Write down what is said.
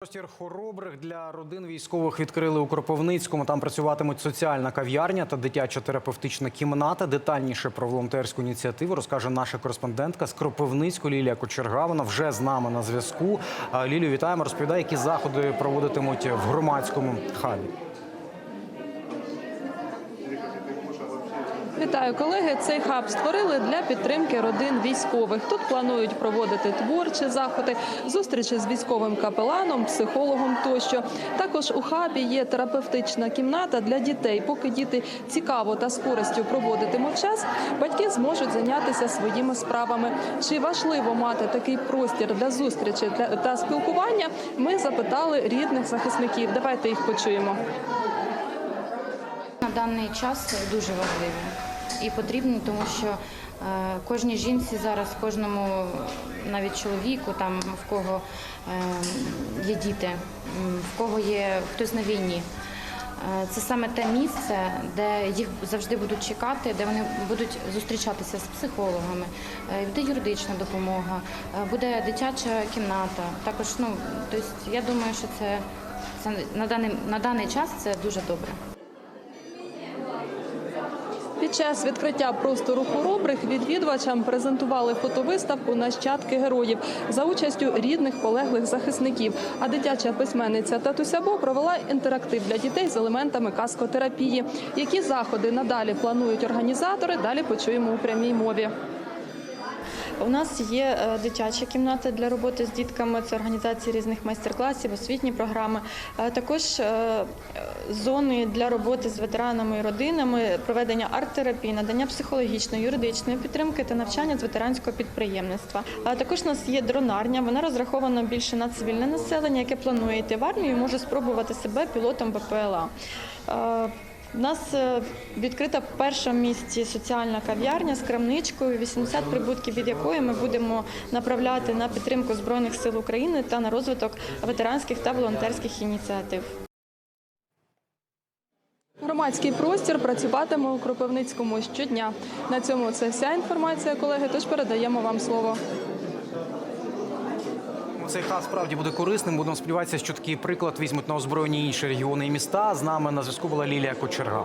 Простір хоробрих для родин військових відкрили у Кропивницькому. Там працюватимуть соціальна кав'ярня та дитяча терапевтична кімната. Детальніше про волонтерську ініціативу розкаже наша кореспондентка з Кропивницького Лілія Кочерга. Вона вже з нами на зв'язку. Лілію, вітаємо. Розповідає, які заходи проводитимуть в громадському хабі. Вітаю, колеги. Цей хаб створили для підтримки родин військових. Тут планують проводити творчі заходи, зустрічі з військовим капеланом, психологом тощо. Також у хабі є терапевтична кімната для дітей. Поки діти цікаво та з користю проводитимуть час, батьки зможуть зайнятися своїми справами. Чи важливо мати такий простір для зустрічі та спілкування? Ми запитали рідних захисників. Давайте їх почуємо. На даний час дуже важливі і потрібні, тому що е, кожній жінці зараз, кожному навіть чоловіку, там в кого е, є діти, в кого є хтось на війні. Е, Це саме те місце, де їх завжди будуть чекати, де вони будуть зустрічатися з психологами, буде юридична допомога, буде дитяча кімната. Також, ну тобто, я думаю, що це, це на даний на даний час це дуже добре. Під час відкриття простору хоробрих відвідувачам презентували фотовиставку Нащадки героїв за участю рідних полеглих захисників. А дитяча письменниця Татуся Бо провела інтерактив для дітей з елементами каскотерапії. Які заходи надалі планують організатори? Далі почуємо у прямій мові. У нас є е, дитяча кімната для роботи з дітками, це організація різних майстер-класів, освітні програми. Е, Також е, зони для роботи з ветеранами і родинами, проведення арт-терапії, надання психологічної, юридичної підтримки та навчання з ветеранського підприємництва. Також у нас є дронарня. Вона розрахована більше на цивільне населення, яке планує йти в армію, і може спробувати себе пілотом БПЛА. У нас е, відкрита в першому місці соціальна кав'ярня з крамничкою, 80 прибутків від якої ми будемо направляти на підтримку Збройних сил України та на розвиток ветеранських та волонтерських ініціатив. Громадський простір працюватиме у Кропивницькому щодня. На цьому це вся інформація, колеги. Тож передаємо вам слово. Цей хаб справді буде корисним. Будемо сподіватися, що такий приклад візьмуть на озброєння інші регіони і міста. З нами на зв'язку була Лілія Кочерга.